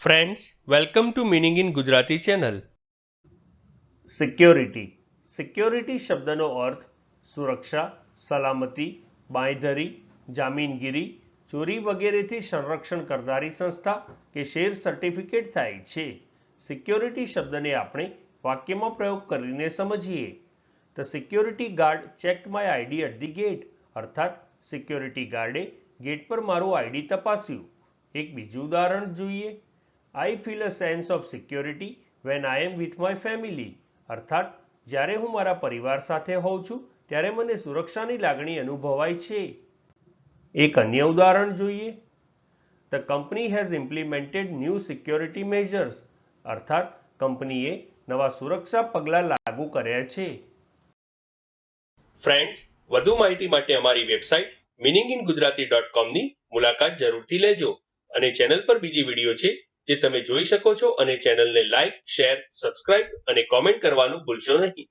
Friends welcome to meaning in Gujarati channel security security શબ્દનો અર્થ સુરક્ષા સલામતી બાંયધરી જામીનગીરી ચોરી વગેરેથી સંરક્ષણ કરનારી સંસ્થા કે શેર સર્ટિફિકેટ થાય છે સિક્યોરિટી શબ્દને આપણે વાક્યમાં પ્રયોગ કરીને સમજીએ the security guard check my ID at the gate અર્થાત સિક્યોરિટી ગાર્ડે ગેટ પર મારું આઈડી તપાસ્યું એક બીજું ઉદાહરણ જોઈએ I feel a sense of security when I am with my family અર્થાત, જ્યારે હું મારા પરિવાર સાથે હોઉં છું, ત્યારે મને સુરક્ષાની લાગણી અનુભવાય છે. એક અન્ય ઉદાહરણ જોઈએ. The company has implemented new security measures અર્થાત, કંપનીએ નવા સુરક્ષા પગલાં લાગુ કર્યા છે. ફ્રેન્ડ્સ વધુ માહિતી માટે અમારી website meaning in Gujarati dot કોમની મુલાકાત જરૂરથી લેજો અને ચેનલ પર બીજી વીડિયો છે જે તમે જોઈ શકો છો અને ચેનલને લાઈક, શેર, સબસ્ક્રાઇબ અને કોમેન્ટ કરવાનું ભૂલશો નહીં.